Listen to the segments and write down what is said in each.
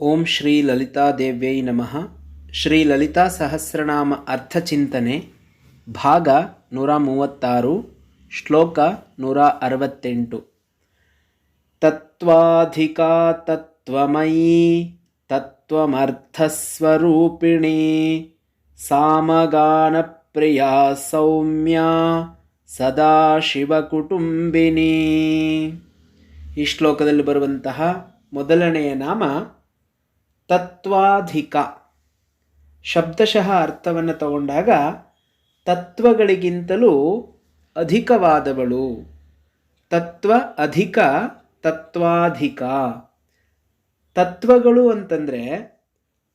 ಓಂ ಶ್ರೀ ಲಲಿತಾದೇವ್ಯೈ ನಮಃ. ಶ್ರೀ ಲಲಿತಾ ಸಹಸ್ರನಾಮ ಅರ್ಥಚಿಂತನೆ ಭಾಗ ನೂರ ಮೂವತ್ತಾರು ಶ್ಲೋಕ ನೂರ ಅರವತ್ತೆಂಟು ತತ್ವಾಧಿಕಾ ತತ್ವಮಯಿ ತತ್ವಮರ್ಥಸ್ವರೂಪಿಣಿ ಸಾಮಗಾನಪ್ರಿಯಾ ಸೌಮ್ಯ, ಸದಾಶಿವಕುಟುಂಬಿನಿ. ಈ ಶ್ಲೋಕದಲ್ಲಿ ಬರುವಂತಹ ಮೊದಲನೆಯ ನಾಮ ತತ್ವಾಧಿಕ. ಶಬ್ದಶಃ ಅರ್ಥವನ್ನು ತಗೊಂಡಾಗ ತತ್ವಗಳಿಗಿಂತಲೂ ಅಧಿಕವಾದವಳು. ತತ್ವ ಅಧಿಕ, ತತ್ವಾಧಿಕ. ತತ್ವಗಳು ಅಂತಂದರೆ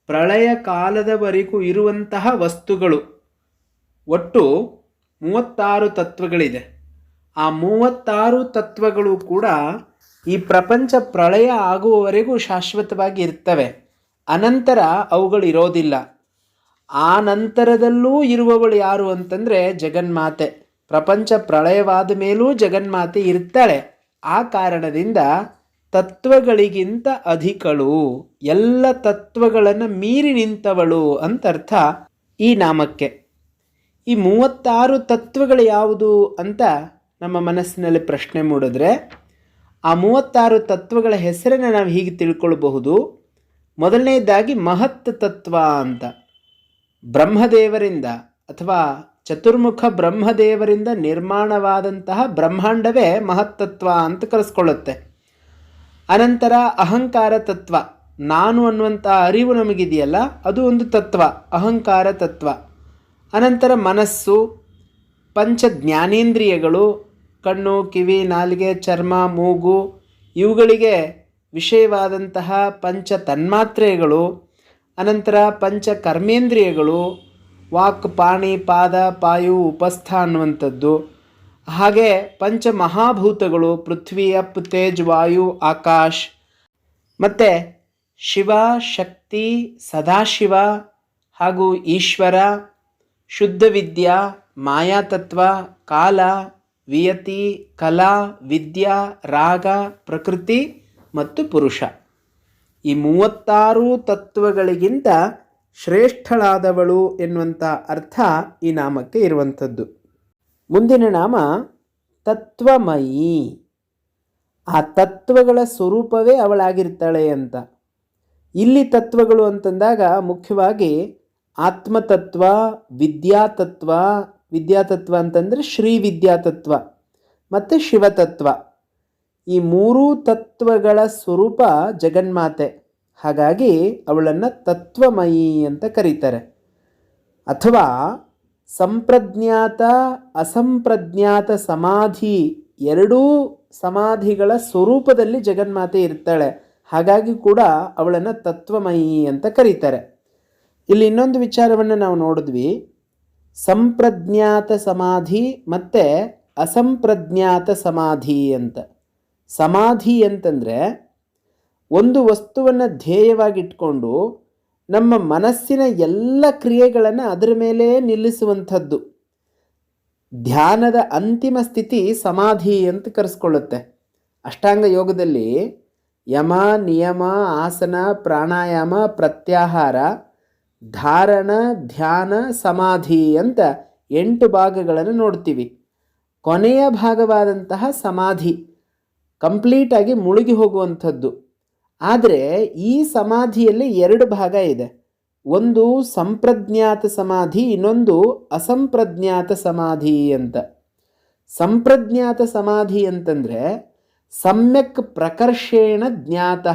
ಪ್ರಳಯ ಕಾಲದವರೆಗೂ ಇರುವಂತಹ ವಸ್ತುಗಳು. ಒಟ್ಟು ಮೂವತ್ತಾರು ತತ್ವಗಳಿದೆ. ಆ ಮೂವತ್ತಾರು ತತ್ವಗಳು ಕೂಡ ಈ ಪ್ರಪಂಚ ಪ್ರಳಯ ಆಗುವವರೆಗೂ ಶಾಶ್ವತವಾಗಿ ಇರ್ತವೆ. ಅನಂತರ ಅವುಗಳು ಇರೋದಿಲ್ಲ. ಆ ನಂತರದಲ್ಲೂ ಇರುವವಳು ಯಾರು ಅಂತಂದರೆ ಜಗನ್ಮಾತೆ. ಪ್ರಪಂಚ ಪ್ರಳಯವಾದ ಮೇಲೂ ಜಗನ್ಮಾತೆ ಇರ್ತಾಳೆ. ಆ ಕಾರಣದಿಂದ ತತ್ವಗಳಿಗಿಂತ ಅಧಿಕಳು, ಎಲ್ಲ ತತ್ವಗಳನ್ನು ಮೀರಿ ನಿಂತವಳು ಅಂತ ಅರ್ಥ ಈ ನಾಮಕ್ಕೆ. ಈ ಮೂವತ್ತಾರು ತತ್ವಗಳು ಯಾವುದು ಅಂತ ನಮ್ಮ ಮನಸ್ಸಿನಲ್ಲಿ ಪ್ರಶ್ನೆ ಮೂಡಿದ್ರೆ, ಆ ಮೂವತ್ತಾರು ತತ್ವಗಳ ಹೆಸರನ್ನು ನಾವು ಹೀಗೆ ತಿಳ್ಕೊಳ್ಬಹುದು. ಮೊದಲನೇದಾಗಿ ಮಹತ್ ತತ್ವ ಅಂತ. ಬ್ರಹ್ಮದೇವರಿಂದ ಅಥವಾ ಚತುರ್ಮುಖ ಬ್ರಹ್ಮದೇವರಿಂದ ನಿರ್ಮಾಣವಾದಂತಹ ಬ್ರಹ್ಮಾಂಡವೇ ಮಹತ್ತತ್ವ ಅಂತ ಕರೆಸ್ಕೊಳ್ಳುತ್ತೆ. ಅನಂತರ ಅಹಂಕಾರ ತತ್ವ. ನಾನು ಅನ್ನುವಂಥ ಅರಿವು ನಮಗಿದೆಯಲ್ಲ, ಅದು ಒಂದು ತತ್ವ, ಅಹಂಕಾರ ತತ್ವ. ಅನಂತರ ಮನಸ್ಸು, ಪಂಚ ಜ್ಞಾನೇಂದ್ರಿಯಗಳು, ಕಣ್ಣು, ಕಿವಿ, ನಾಲಿಗೆ, ಚರ್ಮ, ಮೂಗು, ಇವುಗಳಿಗೆ ವಿಷಯವಾದಂತಹ ಪಂಚ ತನ್ಮಾತ್ರೆಗಳು, ಅನಂತರ ಪಂಚ ಕರ್ಮೇಂದ್ರಿಯಗಳು, ವಾಕ್, ಪಾಣಿ, ಪಾದ, ಪಾಯು, ಉಪಸ್ಥ ಅನ್ನುವಂಥದ್ದು. ಹಾಗೆ ಪಂಚ ಮಹಾಭೂತಗಳು ಪೃಥ್ವಿ, ಅಪ್, ತೇಜ್, ವಾಯು, ಆಕಾಶ್. ಮತ್ತು ಶಿವ, ಶಕ್ತಿ, ಸದಾಶಿವ ಹಾಗೂ ಈಶ್ವರ, ಶುದ್ಧ ವಿದ್ಯಾ ಮಾಯಾತತ್ವ ಕಾಲ, ವಿಯತಿ, ಕಲಾ, ವಿದ್ಯಾ, ರಾಗ, ಪ್ರಕೃತಿ ಮತ್ತು ಪುರುಷ. ಈ ಮೂವತ್ತಾರು ತತ್ವಗಳಿಗಿಂತ ಶ್ರೇಷ್ಠಳಾದವಳು ಎನ್ನುವಂಥ ಅರ್ಥ ಈ ನಾಮಕ್ಕೆ ಇರುವಂಥದ್ದು. ಮುಂದಿನ ನಾಮ ತತ್ವಮಯಿ. ಆ ತತ್ವಗಳ ಸ್ವರೂಪವೇ ಅವಳಾಗಿರ್ತಾಳೆ ಅಂತ. ಇಲ್ಲಿ ತತ್ವಗಳು ಅಂತಂದಾಗ ಮುಖ್ಯವಾಗಿ ಆತ್ಮತತ್ವ, ವಿದ್ಯಾತತ್ವ ವಿದ್ಯಾತತ್ವ ಅಂತಂದರೆ ಶ್ರೀ ವಿದ್ಯಾತತ್ವ, ಮತ್ತು ಶಿವತತ್ವ. ಈ ಮೂರೂ ತತ್ವಗಳ ಸ್ವರೂಪ ಜಗನ್ಮಾತೆ. ಹಾಗಾಗಿ ಅವಳನ್ನು ತತ್ವಮಯಿ ಅಂತ ಕರೀತಾರೆ. ಅಥವಾ ಸಂಪ್ರಜ್ಞಾತ, ಅಸಂಪ್ರಜ್ಞಾತ ಸಮಾಧಿ ಎರಡೂ ಸಮಾಧಿಗಳ ಸ್ವರೂಪದಲ್ಲಿ ಜಗನ್ಮಾತೆ ಇರ್ತಾಳೆ. ಹಾಗಾಗಿ ಕೂಡ ಅವಳನ್ನು ತತ್ವಮಯಿ ಅಂತ ಕರೀತಾರೆ. ಇಲ್ಲಿ ಇನ್ನೊಂದು ವಿಚಾರವನ್ನು ನಾವು ನೋಡಿದ್ವಿ. ಸಂಪ್ರಜ್ಞಾತ ಸಮಾಧಿ ಮತ್ತು ಅಸಂಪ್ರಜ್ಞಾತ ಸಮಾಧಿ ಅಂತ. ಸಮಾಧಿ ಅಂತಂದರೆ ಒಂದು ವಸ್ತುವನ್ನು ಧ್ಯೇಯವಾಗಿಟ್ಕೊಂಡು ನಮ್ಮ ಮನಸ್ಸಿನ ಎಲ್ಲ ಕ್ರಿಯೆಗಳನ್ನು ಅದರ ಮೇಲೆ ನಿಲ್ಲಿಸುವಂಥದ್ದು. ಧ್ಯಾನದ ಅಂತಿಮ ಸ್ಥಿತಿ ಸಮಾಧಿ ಅಂತ ಕರೆಸ್ಕೊಳ್ಳುತ್ತೆ. ಅಷ್ಟಾಂಗ ಯೋಗದಲ್ಲಿ ಯಮ, ನಿಯಮ, ಆಸನ, ಪ್ರಾಣಾಯಾಮ, ಪ್ರತ್ಯಾಹಾರ, ಧಾರಣ, ಧ್ಯಾನ, ಸಮಾಧಿ ಅಂತ ಎಂಟು ಭಾಗಗಳನ್ನು ನೋಡ್ತೀವಿ. ಕೊನೆಯ ಭಾಗವಾದಂತಹ ಸಮಾಧಿ. ಕಂಪ್ಲೀಟಾಗಿ ಮುಳುಗಿ ಹೋಗುವಂಥದ್ದು. ಆದರೆ ಈ ಸಮಾಧಿಯಲ್ಲಿ ಎರಡು ಭಾಗ ಇದೆ. ಒಂದು ಸಂಪ್ರಜ್ಞಾತ ಸಮಾಧಿ, ಇನ್ನೊಂದು ಅಸಂಪ್ರಜ್ಞಾತ ಸಮಾಧಿ ಅಂತ. ಸಂಪ್ರಜ್ಞಾತ ಸಮಾಧಿ ಅಂತಂದರೆ ಸಮ್ಯಕ್ ಪ್ರಕರ್ಷೇಣ ಜ್ಞಾತ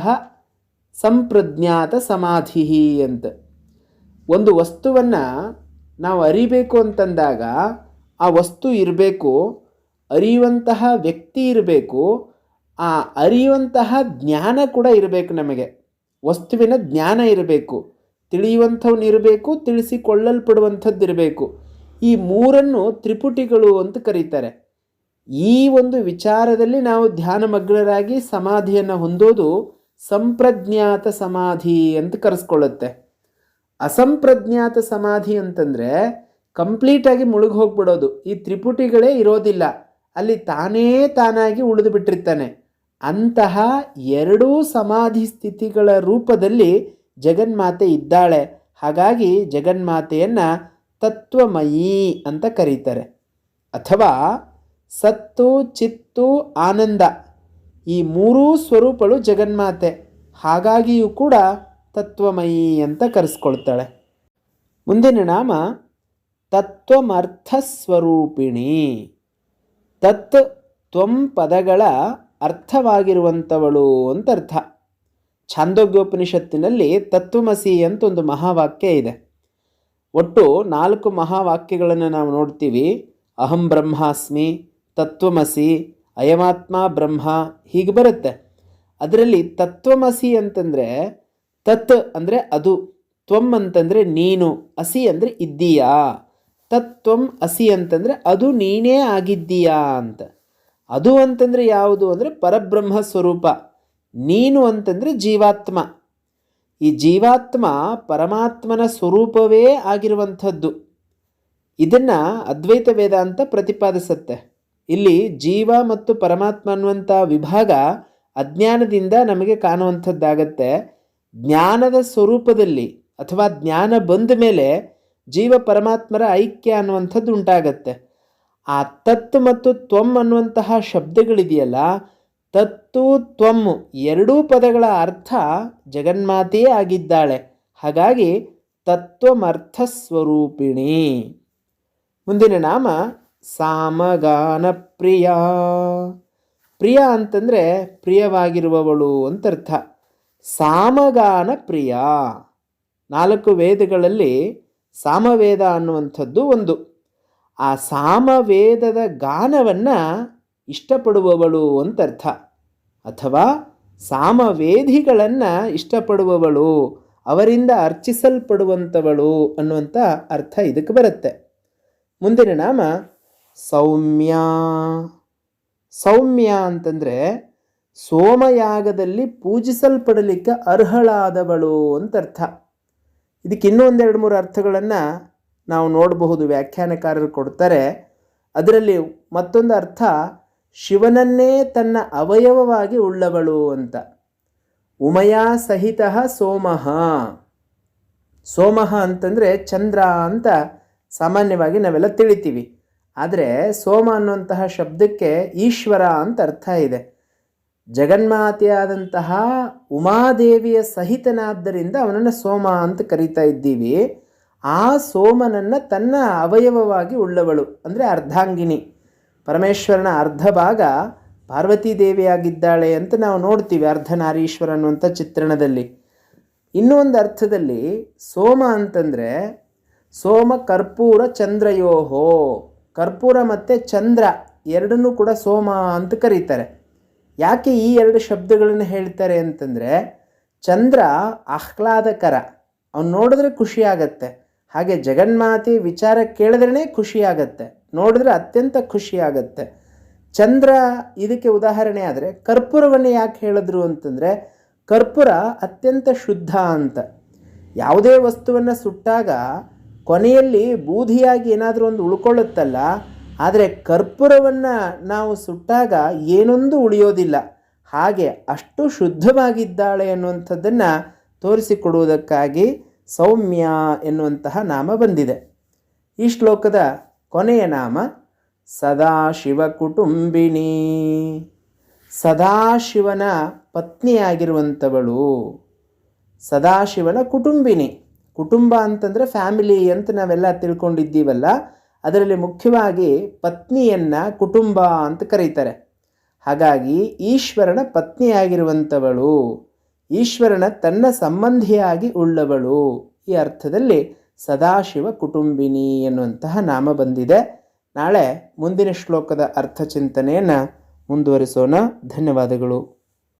ಸಂಪ್ರಜ್ಞಾತ ಸಮಾಧಿ ಅಂತ. ಒಂದು ವಸ್ತುವನ್ನು ನಾವು ಅರಿಬೇಕು ಅಂತಂದಾಗ ಆ ವಸ್ತು ಇರಬೇಕು, ಅರಿಯುವಂತಹ ವ್ಯಕ್ತಿ ಇರಬೇಕು ಆ ಅರಿಯುವಂತಹ ಜ್ಞಾನ ಕೂಡ ಇರಬೇಕು ನಮಗೆ. ವಸ್ತುವಿನ ಜ್ಞಾನ ಇರಬೇಕು. ತಿಳಿಯುವಂಥವ್ನು ಇರಬೇಕು, ತಿಳಿಸಿಕೊಳ್ಳಲ್ಪಡುವಂಥದ್ದು ಇರಬೇಕು. ಈ ಮೂರನ್ನು ತ್ರಿಪುಟಿಗಳು ಅಂತ ಕರೀತಾರೆ. ಈ ಒಂದು ವಿಚಾರದಲ್ಲಿ ನಾವು ಧ್ಯಾನಮಗ್ನರಾಗಿ ಸಮಾಧಿಯನ್ನು ಹೊಂದೋದು ಸಂಪ್ರಜ್ಞಾತ ಸಮಾಧಿ ಅಂತ ಕರೆಸ್ಕೊಳ್ಳುತ್ತೆ. ಅಸಂಪ್ರಜ್ಞಾತ ಸಮಾಧಿ ಅಂತಂದರೆ ಕಂಪ್ಲೀಟಾಗಿ ಮುಳುಗಿ ಹೋಗ್ಬಿಡೋದು ಈ ತ್ರಿಪುಟಿಗಳೇ ಇರೋದಿಲ್ಲ. ಅಲ್ಲಿ ತಾನೇ ತಾನಾಗಿ ಉಳಿದು ಬಿಟ್ಟಿರ್ತಾನೆ. ಅಂತಹ ಎರಡೂ ಸಮಾಧಿ ಸ್ಥಿತಿಗಳ ರೂಪದಲ್ಲಿ ಜಗನ್ಮಾತೆ ಇದ್ದಾಳೆ. ಹಾಗಾಗಿ ಜಗನ್ಮಾತೆಯನ್ನು ತತ್ವಮಯಿ ಅಂತ ಕರೀತಾರೆ. ಅಥವಾ ಸತ್ತು, ಚಿತ್ತು, ಆನಂದ ಈ ಮೂರೂ ಸ್ವರೂಪಗಳು ಜಗನ್ಮಾತೆ. ಹಾಗಾಗಿಯೂ ಕೂಡ ತತ್ವಮಯಿ ಅಂತ ಕರೆಸ್ಕೊಳ್ತಾಳೆ. ಮುಂದಿನ ನಾಮ ತತ್ವಮರ್ಥ ಸ್ವರೂಪಿಣಿ ತತ್ ತ್ವಂ ಪದಗಳ ಅರ್ಥವಾಗಿರುವಂಥವಳು ಅಂತ ಅರ್ಥ ಛಾಂದೋಗ್ಯೋಪನಿಷತ್ತಿನಲ್ಲಿ ತತ್ವಮಸಿ ಅಂತ ಒಂದು ಮಹಾವಾಕ್ಯ ಇದೆ. ಒಟ್ಟು ನಾಲ್ಕು ಮಹಾವಾಕ್ಯಗಳನ್ನು ನಾವು ನೋಡ್ತೀವಿ. ಅಹಂ ಬ್ರಹ್ಮಾಸ್ಮಿ, ತತ್ವಮಸಿ, ಅಯಮಾತ್ಮ, ಬ್ರಹ್ಮ ಹೀಗೆ ಬರುತ್ತೆ. ಅದರಲ್ಲಿ ತತ್ವಮಸಿ ಅಂತಂದರೆ ತತ್ ಅಂದರೆ ಅದು, ತ್ವಂ ಅಂತಂದರೆ ನೀನು, ಅಸಿ ಅಂದರೆ ಇದ್ದೀಯಾ. ತತ್ವಂ ಅಸಿ ಅಂತಂದರೆ ಅದು ನೀನೇ ಆಗಿದ್ದೀಯಾ ಅಂತ. ಅದು ಅಂತಂದರೆ ಯಾವುದು ಅಂದರೆ ಪರಬ್ರಹ್ಮ ಸ್ವರೂಪ. ನೀನು ಅಂತಂದರೆ ಜೀವಾತ್ಮ. ಈ ಜೀವಾತ್ಮ ಪರಮಾತ್ಮನ ಸ್ವರೂಪವೇ ಆಗಿರುವಂಥದ್ದು. ಇದನ್ನು ಅದ್ವೈತ ವೇದಾಂತ ಪ್ರತಿಪಾದಿಸುತ್ತೆ. ಇಲ್ಲಿ ಜೀವ ಮತ್ತು ಪರಮಾತ್ಮ ಅನ್ನುವಂಥ ವಿಭಾಗ ಅಜ್ಞಾನದಿಂದ ನಮಗೆ ಕಾಣುವಂಥದ್ದಾಗತ್ತೆ. ಜ್ಞಾನದ ಸ್ವರೂಪದಲ್ಲಿ ಅಥವಾ ಜ್ಞಾನ ಬಂದ ಮೇಲೆ ಜೀವ ಪರಮಾತ್ಮರ ಐಕ್ಯ ಅನ್ನುವಂಥದ್ದು ಉಂಟಾಗತ್ತೆ. ಆ ತತ್ ಮತ್ತು ತ್ವಮ್ ಅನ್ನುವಂತಹ ಶಬ್ದಗಳಿದೆಯಲ್ಲ, ತತ್ತು ತ್ವಮ್ ಎರಡೂ ಪದಗಳ ಅರ್ಥ ಜಗನ್ಮಾತೆಯೇ ಆಗಿದ್ದಾಳೆ. ಹಾಗಾಗಿ ತತ್ವಮರ್ಥ ಸ್ವರೂಪಿಣಿ ಮುಂದಿನ ನಾಮ ಸಾಮಗಾನ ಪ್ರಿಯ ಪ್ರಿಯ ಅಂತಂದರೆ ಪ್ರಿಯವಾಗಿರುವವಳು ಅಂತ ಅರ್ಥ ಸಾಮಗಾನ ಪ್ರಿಯ ನಾಲ್ಕು ವೇದಗಳಲ್ಲಿ ಸಾಮವೇದ ಅನ್ನುವಂಥದ್ದು ಒಂದು. ಆ ಸಾಮವೇದದ ಗಾನವನ್ನು ಇಷ್ಟಪಡುವವಳು ಅಂತ ಅರ್ಥ ಅಥವಾ ಸಾಮವೇದಿಗಳನ್ನು ಇಷ್ಟಪಡುವವಳು, ಅವರಿಂದ ಅರ್ಚಿಸಲ್ಪಡುವಂಥವಳು ಅನ್ನುವಂಥ ಅರ್ಥ ಇದಕ್ಕೆ ಬರುತ್ತೆ. ಮುಂದಿನ ನಾಮ ಸೌಮ್ಯ. ಸೌಮ್ಯ ಅಂತಂದರೆ ಸೋಮಯಾಗದಲ್ಲಿ ಪೂಜಿಸಲ್ಪಡಲಿಕ್ಕೆ ಅರ್ಹಳಾದವಳು ಅಂತ ಅರ್ಥ ಇದಕ್ಕೆ ಇನ್ನೂ ಒಂದೆರಡು ಮೂರು ಅರ್ಥಗಳನ್ನು ನಾವು ನೋಡಬಹುದು ವ್ಯಾಖ್ಯಾನಕಾರರು ಕೊಡ್ತಾರೆ. ಅದರಲ್ಲಿ ಮತ್ತೊಂದು ಅರ್ಥ, ಶಿವನನ್ನೇ ತನ್ನ ಅವಯವವಾಗಿ ಉಳ್ಳವಳು ಅಂತ. ಉಮಯಾ ಸಹಿತ ಸೋಮಃ. ಸೋಮಃ ಅಂತಂದರೆ ಚಂದ್ರ ಅಂತ ಸಾಮಾನ್ಯವಾಗಿ ನಾವೆಲ್ಲ ತಿಳಿತೀವಿ. ಆದರೆ ಸೋಮ ಅನ್ನುವಂತಹ ಶಬ್ದಕ್ಕೆ ಈಶ್ವರ ಅಂತ ಅರ್ಥ ಇದೆ. ಜಗನ್ಮಾತೆಯಾದಂತಹ ಉಮಾದೇವಿಯ ಸಹಿತನಾದ್ದರಿಂದ ಅವನನ್ನು ಸೋಮ ಅಂತ ಕರೀತಾ ಇದ್ದೀವಿ. ಆ ಸೋಮನನ್ನು ತನ್ನ ಅವಯವವಾಗಿ ಉಳ್ಳವಳು, ಅಂದರೆ ಅರ್ಧಾಂಗಿನಿ ಪರಮೇಶ್ವರನ ಅರ್ಧ ಭಾಗ ಪಾರ್ವತೀ ದೇವಿಯಾಗಿದ್ದಾಳೆ ಅಂತ ನಾವು ನೋಡ್ತೀವಿ ಅರ್ಧನಾರೀಶ್ವರ ಅನ್ನುವಂಥ ಚಿತ್ರಣದಲ್ಲಿ. ಇನ್ನೊಂದು ಅರ್ಥದಲ್ಲಿ ಸೋಮ ಅಂತಂದರೆ ಸೋಮ ಕರ್ಪೂರ ಚಂದ್ರಯೋಹೋ. ಕರ್ಪೂರ ಮತ್ತು ಚಂದ್ರ ಎರಡನ್ನೂ ಕೂಡ ಸೋಮ ಅಂತ ಕರೀತಾರೆ. ಯಾಕೆ ಈ ಎರಡು ಶಬ್ದಗಳನ್ನು ಹೇಳ್ತಾರೆ ಅಂತಂದರೆ ಚಂದ್ರ ಆಹ್ಲಾದಕರ, ಅವ್ನು ನೋಡಿದ್ರೆ ಖುಷಿಯಾಗತ್ತೆ ಹಾಗೆ ಜಗನ್ಮಾತೆ ವಿಚಾರ ಕೇಳಿದ್ರೇ ಖುಷಿಯಾಗತ್ತೆ. ನೋಡಿದ್ರೆ ಅತ್ಯಂತ ಖುಷಿಯಾಗತ್ತೆ. ಚಂದ್ರ ಇದಕ್ಕೆ ಉದಾಹರಣೆ ಆದರೆ ಕರ್ಪೂರವನ್ನು ಯಾಕೆ ಹೇಳಿದ್ರು ಅಂತಂದರೆ ಕರ್ಪೂರ ಅತ್ಯಂತ ಶುದ್ಧ ಅಂತ. ಯಾವುದೇ ವಸ್ತುವನ್ನು ಸುಟ್ಟಾಗ ಕೊನೆಯಲ್ಲಿ ಬೂದಿಯಾಗಿ ಏನಾದರೂ ಒಂದು ಉಳ್ಕೊಳ್ಳುತ್ತಲ್ಲ, ಆದರೆ ಕರ್ಪೂರವನ್ನು ನಾವು ಸುಟ್ಟಾಗ ಏನೊಂದು ಉಳಿಯೋದಿಲ್ಲ. ಹಾಗೆ ಅಷ್ಟು ಶುದ್ಧವಾಗಿದ್ದಾಳೆ ಅನ್ನುವಂಥದ್ದನ್ನು ತೋರಿಸಿಕೊಡುವುದಕ್ಕಾಗಿ ಸೌಮ್ಯ ಎನ್ನುವಂತಹ ನಾಮ ಬಂದಿದೆ. ಈ ಶ್ಲೋಕದ ಕೊನೆಯ ನಾಮ ಸದಾಶಿವ ಕುಟುಂಬಿನಿ ಸದಾಶಿವನ ಪತ್ನಿಯಾಗಿರುವಂಥವಳು ಸದಾಶಿವನ ಕುಟುಂಬಿನಿ ಕುಟುಂಬ ಅಂತಂದರೆ ಫ್ಯಾಮಿಲಿ ಅಂತ ನಾವೆಲ್ಲ ತಿಳ್ಕೊಂಡಿದ್ದೀವಲ್ಲ, ಅದರಲ್ಲಿ ಮುಖ್ಯವಾಗಿ ಪತ್ನಿಯನ್ನು ಕುಟುಂಬ ಅಂತ ಕರೀತಾರೆ. ಹಾಗಾಗಿ ಈಶ್ವರನ ಪತ್ನಿಯಾಗಿರುವಂಥವಳು ಈಶ್ವರನ ತನ್ನ ಸಂಬಂಧಿಯಾಗಿ ಉಳ್ಳವಳು. ಈ ಅರ್ಥದಲ್ಲಿ ಸದಾಶಿವ ಕುಟುಂಬಿನಿ ಎನ್ನುವಂತಹ ನಾಮ ಬಂದಿದೆ. ನಾಳೆ ಮುಂದಿನ ಶ್ಲೋಕದ ಅರ್ಥ ಚಿಂತನೆಯನ್ನು ಮುಂದುವರಿಸೋಣ. ಧನ್ಯವಾದಗಳು.